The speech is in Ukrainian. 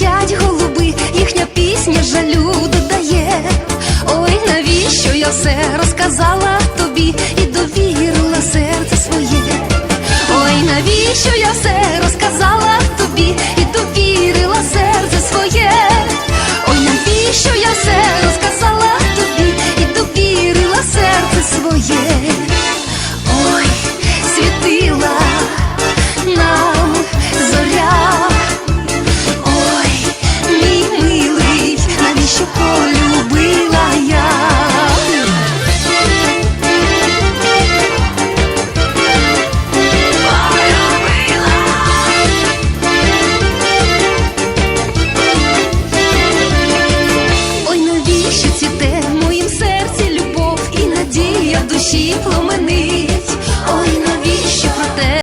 летять голуби, їхня пісня жалю додає. Ой, навіщо я все розказала тобі і довірила серце своє? Ой, навіщо я все розказала тобі і довірила серце своє? Ой, навіщо я все розказала тобі і довірила серце своє? цвіте в моїм серці любов і надія душі.